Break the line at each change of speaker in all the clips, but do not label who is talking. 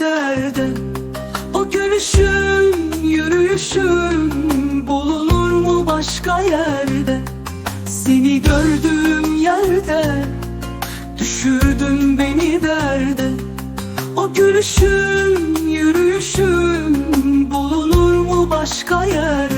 derde. O gülüşün, yürüyüşün Bulunur mu başka yerde? Seni gördüğüm yerde. Düşürdün beni derde. O gülüşün, yürüyüşün Bulunur mu başka yerde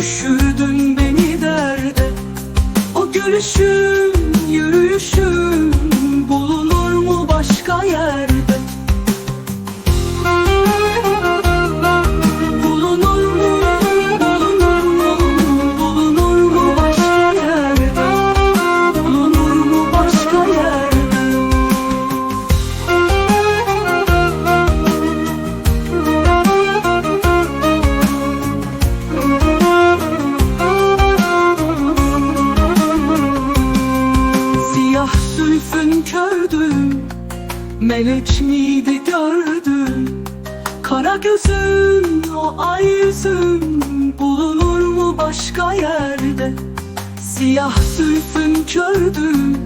düşürdün beni derde. O gülüşün, yürüyüşün, Melek miydi gördüm Kara gözün o ay yüzün Bulunur mu başka yerde? Siyah zülfün kördüm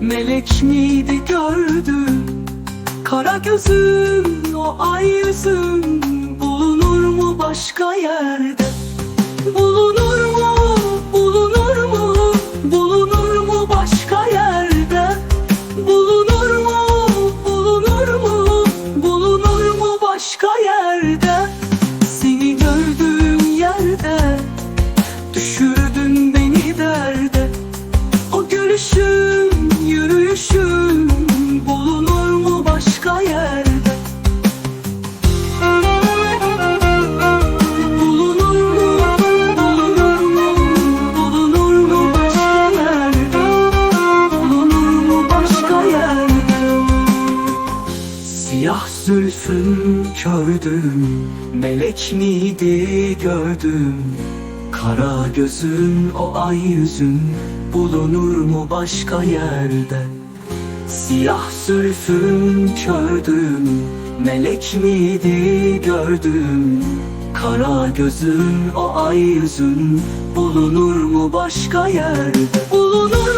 Melek miydi gördüm Kara gözün o ay yüzün Bulunur mu başka yerde? Bulunur Siyah zülfün kördüm, melek miydi gördüm? Kara gözün, o ay yüzün, bulunur mu başka yerde? Siyah zülfün kördüm Melek miydi gördüm Kara gözün o ay yüzün Bulunur mu başka yerde Bulunur